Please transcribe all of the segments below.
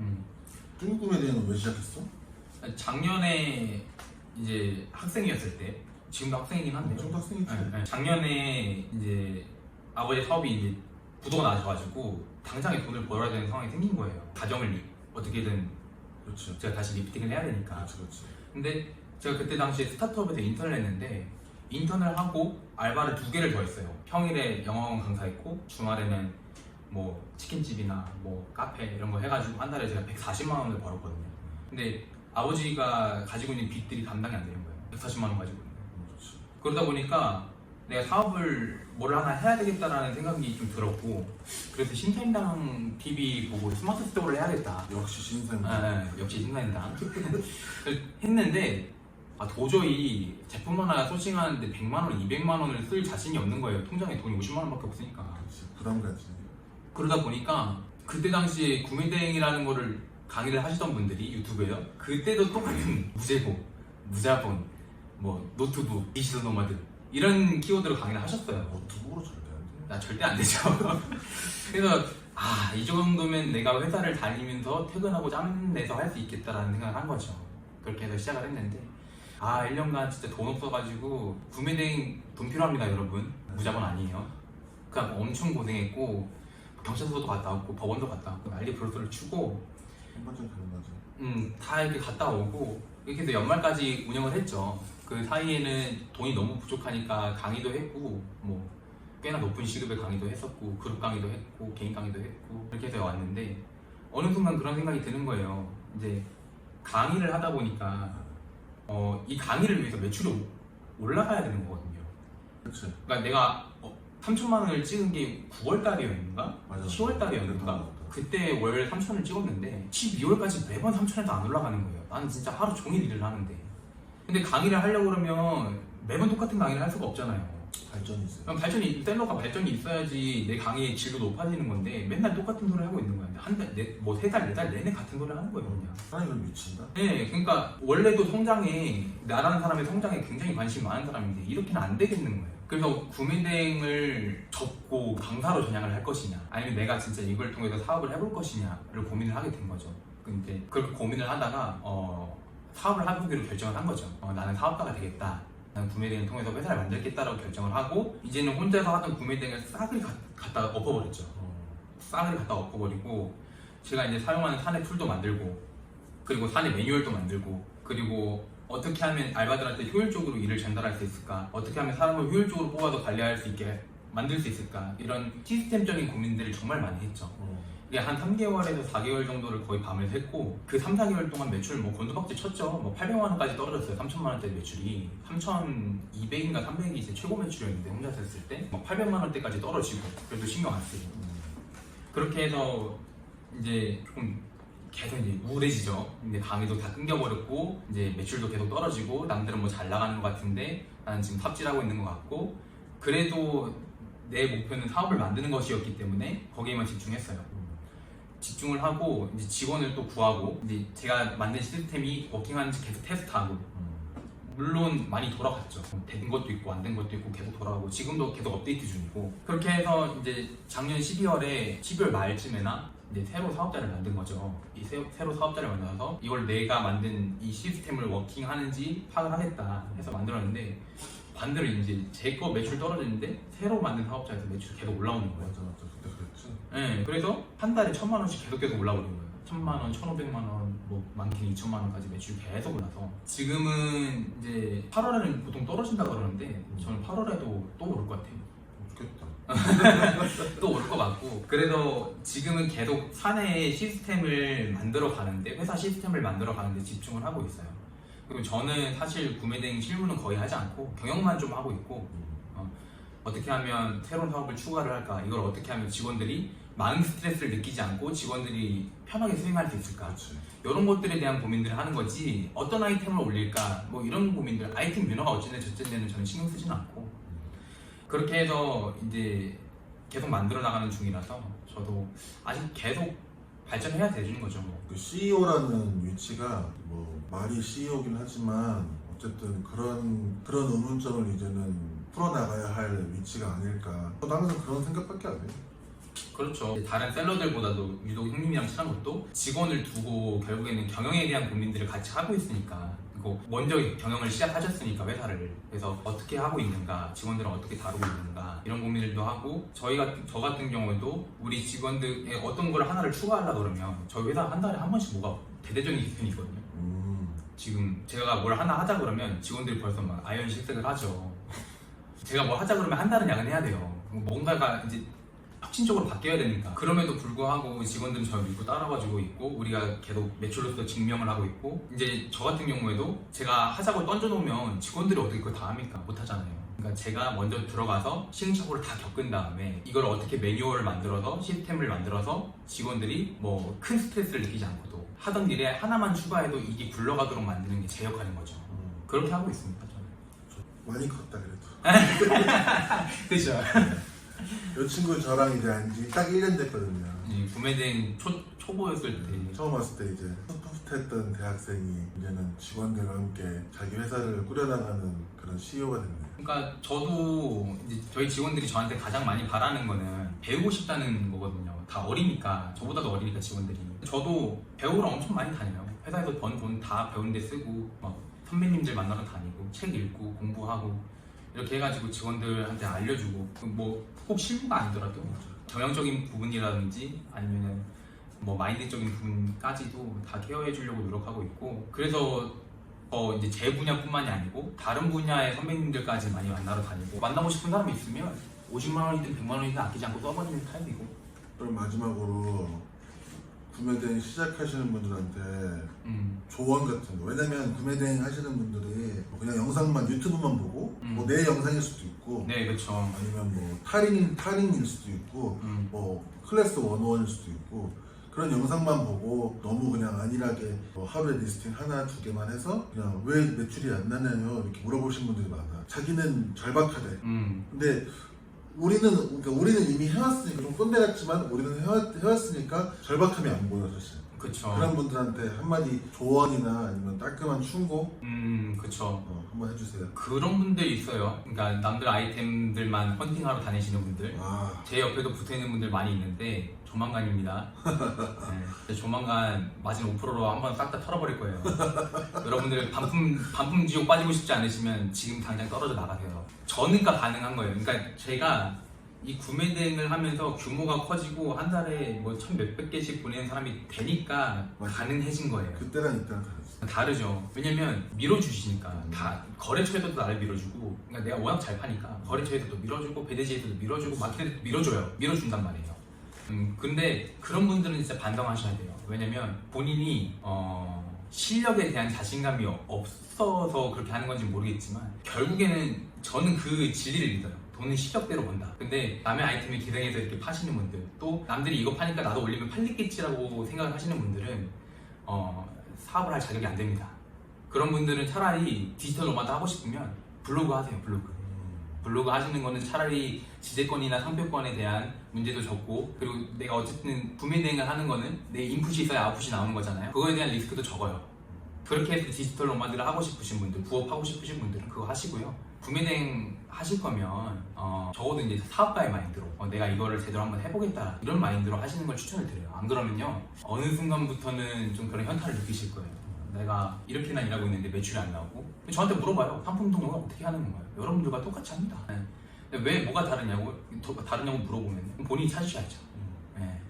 음. 중국 꿈에 대해는 왜 시작했어? 작년에 이제 학생이었을 때 지금도 학생이긴 한데 엄청 학생이지. 네, 네. 작년에 이제 아버지 사업이 이제 부도가 나셔가지고 당장에 돈을 벌어야 되는 상황이 생긴 거예요. 가정을 리- 어떻게든 그렇지. 제가 다시 리프팅을 해야 되니까. 그렇지, 그렇지. 근데 제가 그때 당시에 스타트업에서 인턴을 했는데 인턴을 하고 알바를 두 개를 더 했어요. 평일에 영어학원 강사했고 주말에는 뭐 치킨집이나 뭐 카페 이런 거 해가지고 한 달에 제가 140만 원을 벌었거든요. 근데 아버지가 가지고 있는 빚들이 감당이 안 되는 거예요. 140만 원 가지고 있는. 그러다 보니까 내가 사업을 뭘 하나 해야 되겠다라는 생각이 좀 들었고 그래서 신생당 TV 보고 스마트 스토어를 해야겠다. 역시 신생. 아, 아, 역시 신난다. 했는데 아, 도저히 제품 하나 소싱하는데 100만 원, 200만 원을 쓸 자신이 없는 거예요. 통장에 돈이 50만 원밖에 없으니까. 그렇지. 부담 가지. 그러다 보니까 그때 당시에 구매대행이라는 거를 강의를 하시던 분들이 유튜브에요. 그때도 똑같은 무제고, 무자본, 뭐 노트북, 디지털 노마드 이런 키워드로 강의를 하셨어요. 노트북으로 절대 안 돼. 나 절대 안 되죠. 그래서 아, 이 정도면 내가 회사를 다니면서 퇴근하고 짬 내서 할 수 있겠다라는 생각을 한 거죠. 그렇게 해서 시작을 했는데 아, 1년간 진짜 돈 없어가지고 구매대행 돈 필요합니다, 여러분. 무자본 아니에요. 그냥 엄청 고생했고 경찰서도 갔다 왔고 법원도 갔다 왔고 난리 부르스를 추고 한번쯤 가능하지. 음, 다 이렇게 갔다 오고 이렇게 해서 연말까지 운영을 했죠. 그 사이에는 돈이 너무 부족하니까 강의도 했고 뭐 꽤나 높은 시급의 강의도 했었고 그룹 강의도 했고 개인 강의도 했고 그렇게 해서 왔는데 어느 순간 그런 생각이 드는 거예요. 이제 강의를 하다 보니까 어, 이 강의를 위해서 매출이 오- 올라가야 되는 거거든요. 그렇지. 그러니까 내가 어, 3천만 원을 찍은 게 9월 달이었는가? 맞아. 10월 달이었는가? 그때 월 3천을 찍었는데 12월까지 매번 3천에도 안 올라가는 거예요. 나는 진짜 하루 종일 일을 하는데. 근데 강의를 하려고 그러면 매번 똑같은 강의를 할 수가 없잖아요. 발전이 있어. 그럼 발전이 셀러가 발전이 있어야지 내 강의의 질도 높아지는 건데 맨날 똑같은 소리 하고 있는 거야. 한 달, 네, 뭐세 달, 네 달 내내 같은 소리 하는 거예요, 그냥. 사람이 그걸 미친다. 네, 그러니까 원래도 성장에 나라는 사람의 성장에 굉장히 관심이 많은 사람인데 이렇게는 안 되겠는 거예요. 그래서 구매대행을 접고 강사로 전향을 할 것이냐, 아니면 내가 진짜 이걸 통해서 사업을 해볼 것이냐를 고민을 하게 된 거죠. 근데 그렇게 고민을 하다가 어, 사업을 해보기로 결정을 한 거죠. 어, 나는 사업가가 되겠다. 나는 구매대행을 통해서 회사를 만들겠다라고 결정을 하고 이제는 혼자서 하던 구매대행을 싹을 가- 갖다 엎어버렸죠. 어. 싹을 갖다 엎어버리고 제가 이제 사용하는 사내 툴도 만들고 그리고 사내 매뉴얼도 만들고 그리고 어떻게 하면 알바들한테 효율적으로 일을 전달할 수 있을까? 어떻게 하면 사람을 효율적으로 뽑아서 관리할 수 있게 만들 수 있을까? 이런 시스템적인 고민들을 정말 많이 했죠. 어. 이게 한 3개월에서 4개월 정도를 거의 밤을 샜고 그 3, 4개월 동안 매출 뭐 곤두박질 쳤죠. 뭐 800만 원까지 떨어졌어요. 3천만 원짜리 매출이. 3,200인가 300이 이제 최고 매출이었는데 혼자 샀을 때뭐 800만 원대까지 떨어지고 그래도 신경 안 쓰고. 음. 그렇게 해서 이제 조금 계속 이제 우울해지죠. 근데 강의도 다 끊겨버렸고 이제 매출도 계속 떨어지고 남들은 뭐 잘 나가는 것 같은데 나는 지금 삽질하고 있는 것 같고 그래도 내 목표는 사업을 만드는 것이었기 때문에 거기에만 집중했어요. 음. 집중을 하고 이제 직원을 또 구하고 이제 제가 만든 시스템이 워킹하는지 계속 테스트하고 음. 물론 많이 돌아갔죠. 된 것도 있고 안 된 것도 있고 계속 돌아가고 지금도 계속 업데이트 중이고 그렇게 해서 이제 작년 12월에 12월 말쯤에나 이제 새로 사업자를 만든 거죠. 이 새, 새로 사업자를 만나서 이걸 내가 만든 이 시스템을 워킹하는지 파악을 하겠다 해서 만들었는데 반대로 이제 제 거 매출 떨어지는데 새로 만든 사업자에서 매출 계속 올라오는 거예요. 맞아, 맞아. 그때 그랬지. 네, 그래서 한 달에 천만 원씩 계속 계속 올라오는 거예요. 천만 원, 천오백만 원, 뭐 많게는 이천만 원까지 매출 계속 올라서 지금은 이제 8월에는 보통 떨어진다 그러는데 저는 8월에도 또 오를 것 같아요. 좋겠다. 또 오를 것 같고 그래서 지금은 계속 사내의 시스템을 만들어 가는데 회사 시스템을 만들어 가는데 집중을 하고 있어요. 그리고 저는 사실 구매대행 실무는 거의 하지 않고 경영만 좀 하고 있고 음. 어떻게 하면 새로운 사업을 추가를 할까? 이걸 어떻게 하면 직원들이 많은 스트레스를 느끼지 않고 직원들이 편하게 수행할 수 있을까? 그렇지. 이런 것들에 대한 고민들을 하는 거지 어떤 아이템을 올릴까? 뭐 이런 고민들 아이템 윤화가 어쨌든 저쨌든 저는 신경 쓰지는 않고 그렇게 해서 이제 계속 만들어 나가는 중이라서 저도 아직 계속 발전해야 되는 거죠 뭐. 그 CEO라는 위치가 뭐 말이 CEO긴 하지만 어쨌든 그런 그런 의문점을 이제는 풀어나가야 할 위치가 아닐까. 저도 항상 그런 생각밖에 안 해요. 그렇죠. 다른 셀러들보다도 유독 형님이랑 친한 것도 직원을 두고 결국에는 경영에 대한 고민들을 같이 하고 있으니까 그리고 먼저 경영을 시작하셨으니까 회사를 그래서 어떻게 하고 있는가 직원들은 어떻게 다루고 있는가 이런 고민들도 하고 저희 같은 저 같은 경우에도 우리 직원들의 어떤 걸 하나를 추가하려 그러면 저희 회사 한 달에 한 번씩 뭐가 대대적인 기준이 있거든요. 음, 지금 제가 뭘 하나 하자 그러면 직원들이 벌써 막 아연 실색을 하죠. 제가 뭘 하자 그러면 한 달은 야근해야 돼요. 뭔가가 이제 혁신적으로 바뀌어야 되니까. 그럼에도 불구하고 직원들은 저를 믿고 따라와주고 있고 우리가 계속 매출로서 증명을 하고 있고 이제 저 같은 경우에도 제가 하자고 던져놓으면 직원들이 어떻게 그걸 다 합니까? 못하잖아요. 그러니까 제가 먼저 들어가서 시행착오를 다 겪은 다음에 이걸 어떻게 매뉴얼을 만들어서 시스템을 만들어서 직원들이 뭐 큰 스트레스를 느끼지 않고도 하던 일에 하나만 추가해도 이게 굴러가도록 만드는 게 제 역할인 거죠. 음. 그렇게 하고 있습니다. 저는. 많이 컸다 그래도. 그죠. 이 친구 저랑 이제 안지 딱 1년 됐거든요. 이 구매된 초 초보였을 때 처음 왔을 때 이제 풋풋했던 대학생이 이제는 직원들과 함께 자기 회사를 꾸려나가는 그런 CEO가 됐네요. 그러니까 저도 이제 저희 직원들이 저한테 가장 많이 바라는 거는 배우고 싶다는 거거든요. 다 어리니까 저보다도 어리니까 직원들이. 저도 배우러 엄청 많이 다녀요. 회사에서 번 돈 다 배우는 데 쓰고 막 선배님들 만나러 다니고 책 읽고 공부하고 이렇게 해가지고 직원들한테 알려주고 뭐꼭 실무가 아니더라도 정형적인 부분이라든지 아니면은 뭐 마인드적인 부분까지도 다 케어해 주려고 노력하고 있고 그래서 어 이제 제 분야뿐만이 아니고 다른 분야의 선배님들까지 많이 만나러 다니고 만나고 싶은 사람이 있으면 50만 원이든 100만 원이든 아끼지 않고 써버리는 타입이고. 그럼 마지막으로 구매 대행 시작하시는 분들한테 음. 조언 같은 거. 왜냐면 구매 대행 하시는 분들이 뭐 그냥 영상만 유튜브만 보고 음. 뭐 내 영상일 수도 있고 네 그렇죠 아니면 뭐 타링 타링일 수도 있고 음. 뭐 클래스 101일 수도 있고 그런 영상만 보고 너무 그냥 안일하게 뭐 하루에 리스팅 하나 두 개만 해서 그냥 왜 매출이 안 나냐요? 이렇게 물어보신 분들이 많아 자기는 절박하대. 음, 근데 우리는 그러니까 우리는 이미 해왔으니까 좀 꼰대 같지만 우리는 해왔, 해왔으니까 절박함이 안 보여 사실 그쵸 그런 분들한테 한마디 조언이나 아니면 따끔한 충고 음 그쵸 어, 한번 해주세요 그런 분들이 있어요 그러니까 남들 아이템들만 헌팅하러 다니시는 분들 아 제 옆에도 붙어 있는 분들 많이 있는데 조만간입니다. 네, 조만간 마진 5%로 한번 싹 다 털어버릴 거예요. 여러분들 반품 반품 지옥 빠지고 싶지 않으시면 지금 당장 떨어져 나가세요. 저는가 가능한 거예요. 그러니까 제가 이 구매 대행을 하면서 규모가 커지고 한 달에 뭐 천 몇백 개씩 보내는 사람이 되니까 맞아요. 가능해진 거예요. 그때랑 이때랑 다르지 다르죠. 왜냐면 밀어주시니까 다 거래처에서도 나를 밀어주고, 그러니까 내가 워낙 잘 파니까 거래처에서도 밀어주고 배대지에서도 밀어주고 마켓에서도 밀어줘요. 밀어준단 말이에요. 음, 근데 그런 분들은 진짜 반성하셔야 돼요. 왜냐면 본인이 어, 실력에 대한 자신감이 없어서 그렇게 하는 건지 모르겠지만 결국에는 저는 그 진리를 믿어요. 돈은 실력대로 번다. 근데 남의 아이템에 기생해서 이렇게 파시는 분들, 또 남들이 이거 파니까 나도 올리면 팔리겠지라고 생각을 하시는 분들은 어, 사업을 할 자격이 안 됩니다. 그런 분들은 차라리 디지털 노마드 하고 싶으면 블로그 하세요, 블로그. 블로그 하시는 거는 차라리 지재권이나 상표권에 대한 문제도 적고 그리고 내가 어쨌든 구매 대행을 하는 거는 내 인풋이 있어야 아웃풋이 나오는 거잖아요. 그거에 대한 리스크도 적어요. 그렇게 해서 디지털 노마드를 하고 싶으신 분들, 부업하고 싶으신 분들은 그거 하시고요. 구매 대행 하실 거면 어, 적어도 이제 사업가의 마인드로 어, 내가 이거를 제대로 한번 해보겠다 이런 마인드로 하시는 걸 추천을 드려요. 안 그러면요 어느 순간부터는 좀 그런 현타를 느끼실 거예요. 내가 이렇게나 일하고 있는데 매출이 안 나오고 저한테 물어봐요. 상품 등록을 어떻게 하는 건가요? 여러분들과 똑같이 합니다. 네. 왜 뭐가 다르냐고 더- 다르냐고 물어보면 본인이 찾으셔야죠. 네.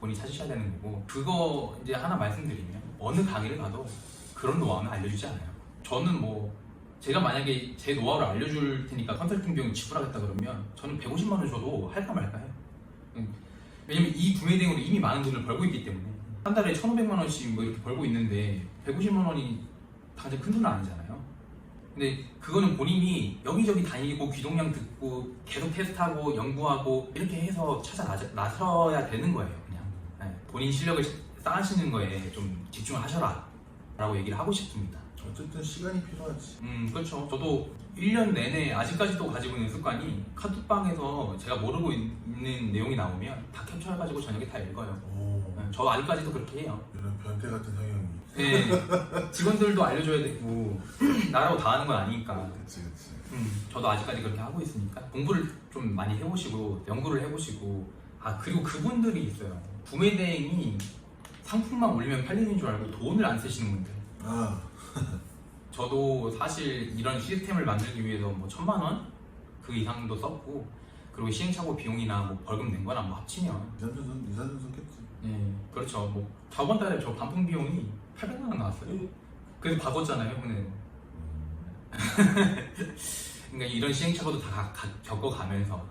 본인이 찾으셔야 되는 거고 그거 이제 하나 말씀드리면 어느 강의를 가도 그런 노하우는 알려주지 않아요. 저는 뭐 제가 만약에 제 노하우를 알려줄 테니까 컨설팅 비용 지불하겠다 그러면 저는 150만 원 줘도 할까 말까 해요. 음, 왜냐면 이 구매 대행으로 이미 많은 돈을 벌고 있기 때문에 한 달에 1,500만 원씩 뭐 이렇게 벌고 있는데 150만 원이 당장 큰 돈은 아니잖아요. 근데 그거는 본인이 여기저기 다니고 귀동량 듣고 계속 테스트하고 연구하고 이렇게 해서 찾아 나서- 나서야 되는 거예요. 그냥 네, 본인 실력을 쌓으시는 거에 좀 집중을 하셔라 라고 얘기를 하고 싶습니다. 어쨌든 시간이 필요하지 음, 그렇죠. 저도 1년 내내 아직까지도 가지고 있는 습관이 카톡방에서 제가 모르고 있- 있는 내용이 나오면 다 캡처해가지고 저녁에 다 읽어요. 오 네, 저 아직까지도 그렇게 해요. 이런 변태 같은 성향이 네, 직원들도 알려줘야 되고 나라고 다 하는 건 아니니까. 그치 그치 음, 저도 아직까지 그렇게 하고 있으니까 공부를 좀 많이 해보시고 연구를 해보시고 아 그리고 그분들이 있어요. 구매 대행이 상품만 올리면 팔리는 줄 알고 돈을 안 쓰시는 분들. 아 저도 사실 이런 시스템을 만들기 위해서 뭐 천만 원 그 이상도 썼고 그리고 시행착오 비용이나 뭐 벌금 낸 거랑 뭐 합치면 이삼천선 이삼천선 썼겠지. 예 그렇죠 뭐 저번 달에 저 반품 비용이 800만 원 나왔어요. 그래서 바꿨잖아요 형님. 그러니까 이런 시행착오도 다 가- 가- 겪어가면서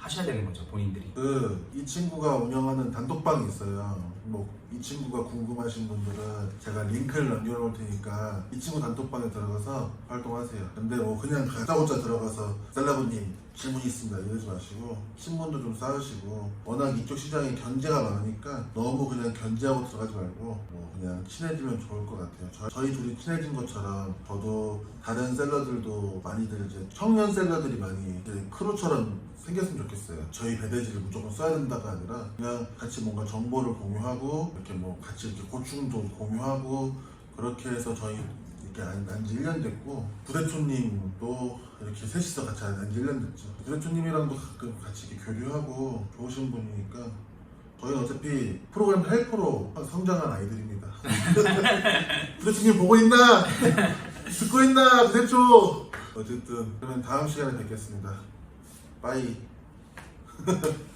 하셔야 되는 거죠 본인들이. 그 이 친구가 운영하는 단톡방이 있어요. 뭐 이 친구가 궁금하신 분들은 제가 링크를 남겨놓을 테니까 이 친구 단톡방에 들어가서 활동하세요. 근데 뭐 그냥 가짜고짜 들어가서 셀러브님 질문이 있습니다 이러지 마시고 신문도 좀 쌓으시고 워낙 이쪽 시장에 견제가 많으니까 너무 그냥 견제하고 들어가지 말고 뭐 그냥 친해지면 좋을 것 같아요. 저, 저희 둘이 친해진 것처럼 저도 다른 셀러들도 많이들 이제 청년 셀러들이 많이 이제 크루처럼 생겼으면 좋겠어요. 저희 배대지를 무조건 써야 된다가 아니라 그냥 같이 뭔가 정보를 공유하고 이렇게 뭐 같이 이렇게 고충도 공유하고 그렇게 해서 저희 이렇게 안지 1년 됐고 부대초님도 이렇게 셋이서 같이 안지 1년 됐죠. 부대초님이랑도 가끔 같이 이렇게 교류하고 좋으신 분이니까 저희는 어차피 프로그램 헬퍼로 성장한 아이들입니다. 부대초님 보고 있나? 듣고 있나? 부대초! 어쨌든 그러면 다음 시간에 뵙겠습니다. 빠이.